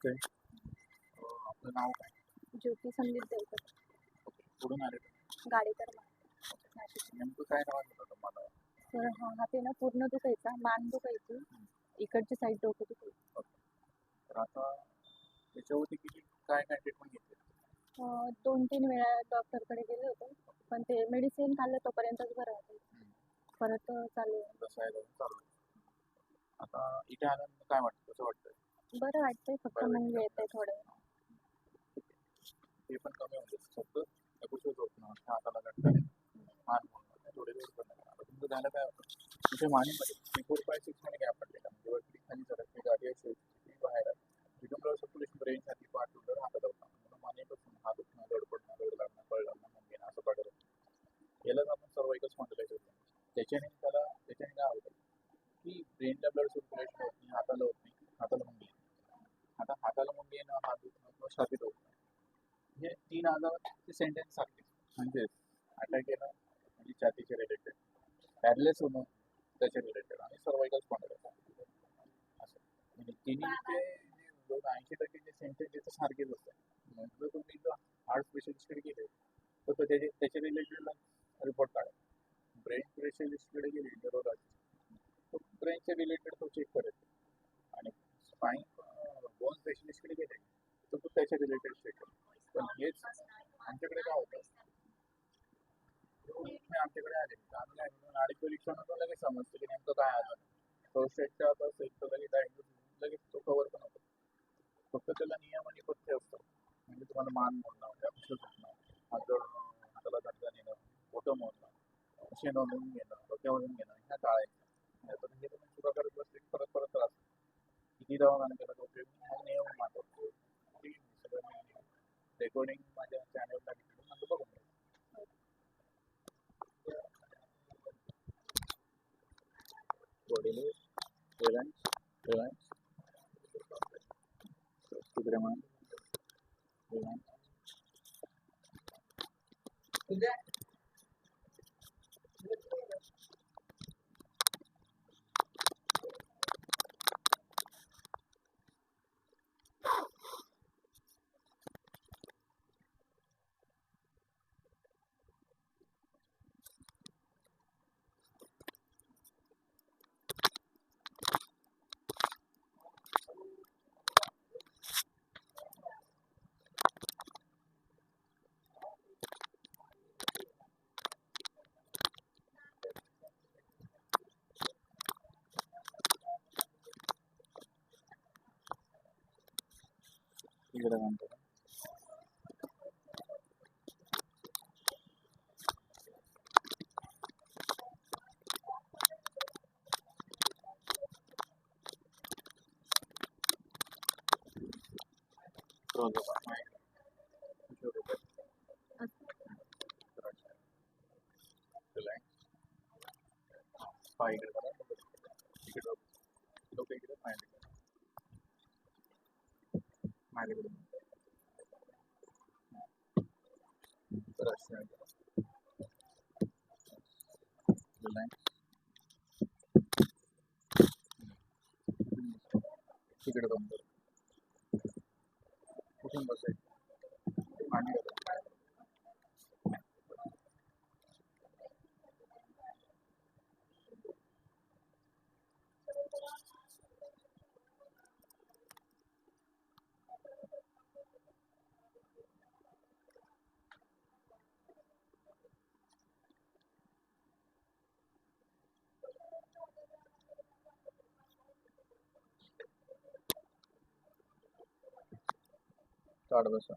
आपलं नाव काय? ज्योती संदीप देवकर. कुठून आले? तुम्ही? गाडी तर नाशिक नेमकं काय त्रास होता तुम्हाला तर हा आहे ना पूर्ण दुखायचा मान दुखायची इकडची साईड डोकं दुखायची तर आता त्याच्यावरती किती काय काय ट्रीटमेंट घेतली? अं, दोन तीन वेळा डॉक्टरकडे गेले होते. पण ते मेडिसिन खाल्लं तोपर्यंतच बरं वाटायचं परत चालू आहे. चालू आहे. आता इथे आल्यानंतर काय वाटतं? कसं वाटतं बरं वाटतंय फक्त मुंगे येते थोडे. ते पण कमी फक्त होत ना हाताला मान थोडे तुमचं झालं काय होतं मानेमध्ये फोर फाय सिक्समध्ये गॅप पडलेला. म्हणजे वरती खाली सरकते गाडी असेल ती बाहेर आहे. सर्क्युलेशन ब्रेन साठी पाठ उलट हातात होता म्हणून मानेपासून हात दुखणं धडपडणं दड लागणं असं यालाच आपण सर्व एकच होतो त्याच्याने त्याला त्याच्याने काय होतं की ब्रेनला ब्लड सर्क्युलेशन होत नाही. हाताला होत नाही हाताला मुंगी येते. आता हाताला मुंगी येणं हात छातीत होत. हे तीन आजार ते सेंटेन्स सारखे म्हणजे? अटॅक येणं म्हणजे छातीचे रिलेटेड पॅरलेस होणं त्याचे रिलेटेड आणि सर्वायकल स्पॉन्डिलायझर असं. म्हणजे तिन्ही ते दोन ऐंशी टक्के जे सेंटेन्स ते सारखेच असतात जर तुम्ही जर हार्ट स्पेशलिस्टकडे गेले तर तो त्याचे त्याच्या रिलेटेड रिपोर्ट काढा ब्रेन स्पेशलिस्टकडे गेले न्यूरोलॉजिस्ट तो ब्रेनच्या रिलेटेड तो चेक करेल. आणि स्पाईन बोन स्पेशलिस्टकडे गेले तर तू त्याच्या रिलेटेड शिक पण हेच आमच्याकडे काय होतं? आमच्याकडे आले. आम्ही अडीच परीक्षण लगेच समजतं की नेमकं काय आलं. फर्स्ट एडच्या आता लगेच लगेच तो कव्हर पण होतो. फक्त त्याला नियम आणि पथ्य असतं. म्हणजे तुम्हाला मान मोडणं म्हणजे अक्षर सुटणं हात हाताला दर्जा नेणं बोटं मोडणं असे नोंदवून घेणं डोक्यावरून घेणं ह्या टाळायचं आता हे तुम्ही चुका करत बसले परत परत त्रास किती दवाखाना रेकॉर्डिंग माझ्या चॅनलला टाकली माझं बघून घ्या बॉडीले रिलायन्स रिलायन्स सुब्रमण रिलायन्स ഇവിടെ കണ്ടത് Bye. はい。プラス上げます。じゃない。うん。いくらだもん。ほとん。ど正解。काढ बसा